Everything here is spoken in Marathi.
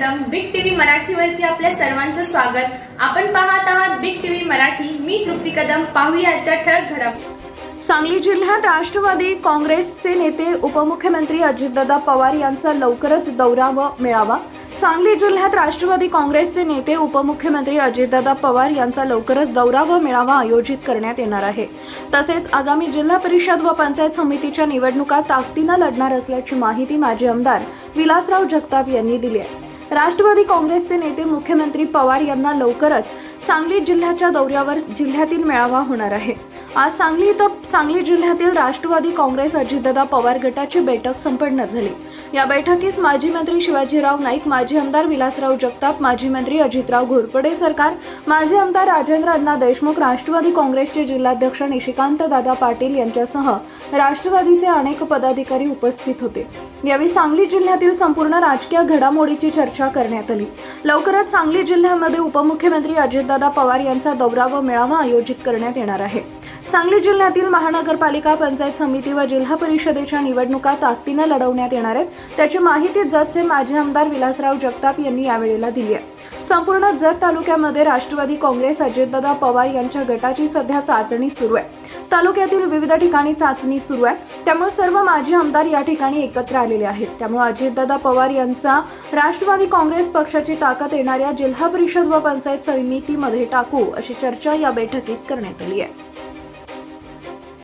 मराठीवरती आपल्या सर्वांचं स्वागत. आपण पाहत आहात बिग टीव्ही मराठी. मी तृप्ती कदम. पाहूया आजच्या ठळक घडप सांगली जिल्ह्यात राष्ट्रवादी काँग्रेसचे नेते उपमुख्यमंत्री अजितदादा पवार यांचा लवकरच दौरा व मेळावा. सांगली जिल्ह्यात राष्ट्रवादी काँग्रेसचे नेते उपमुख्यमंत्री अजितदादा पवार यांचा लवकरच दौरा व मेळावा आयोजित करण्यात येणार आहे. तसेच आगामी जिल्हा परिषद व पंचायत समितीच्या निवडणुका ताकदीनं लढणार असल्याची माहिती माजी आमदार विलासराव जगताप यांनी दिली आहे. राष्ट्रवादी काँग्रेसचे नेते मुख्यमंत्री पवार यांना लवकरच सांगली जिल्ह्याच्या दौऱ्यावर जिल्ह्यातील मेळावा होणार आहे. आज सांगली इथं सांगली जिल्ह्यातील राष्ट्रवादी काँग्रेस अजितदादा पवार गटाची बैठक संपन्न झाली. या बैठकीस माजी मंत्री शिवाजीराव नाईक माजी आमदार विलासराव जगताप माजी मंत्री अजितराव घोरपडे सरकार माजी आमदार राजेंद्र अण्णा देशमुख राष्ट्रवादी काँग्रेसचे जिल्हाध्यक्ष निशिकांत दादा पाटील यांच्यासह राष्ट्रवादीचे अनेक पदाधिकारी उपस्थित होते. यावेळी सांगली जिल्ह्यातील संपूर्ण राजकीय घडामोडीची चर्चा करण्यात आली. लवकरच सांगली जिल्ह्यामध्ये उपमुख्यमंत्री अजितदादा पवार यांचा दौरा व मेळावा आयोजित करण्यात येणार आहे. सांगली जिल्ह्यातील महानगरपालिका पंचायत समिती व जिल्हा परिषदेच्या निवडणुका ताकदीनं लढवण्यात येणार आहेत. त्याची माहिती जतचे माजी आमदार विलासराव जगताप यांनी यावेळेला दिली आहे. संपूर्ण जत तालुक्यामध्ये राष्ट्रवादी काँग्रेस अजितदादा पवार यांच्या गटाची सध्या चाचणी सुरू आहे. तालुक्यातील विविध ठिकाणी चाचणी सुरू आहे. त्यामुळे सर्व माजी आमदार या ठिकाणी एकत्र आलेले आहेत. त्यामुळे अजितदादा पवार यांचा राष्ट्रवादी काँग्रेस पक्षाची ताकद येणाऱ्या जिल्हा परिषद व पंचायत समितीमध्ये टाकू अशी चर्चा या बैठकीत करण्यात आली आहे.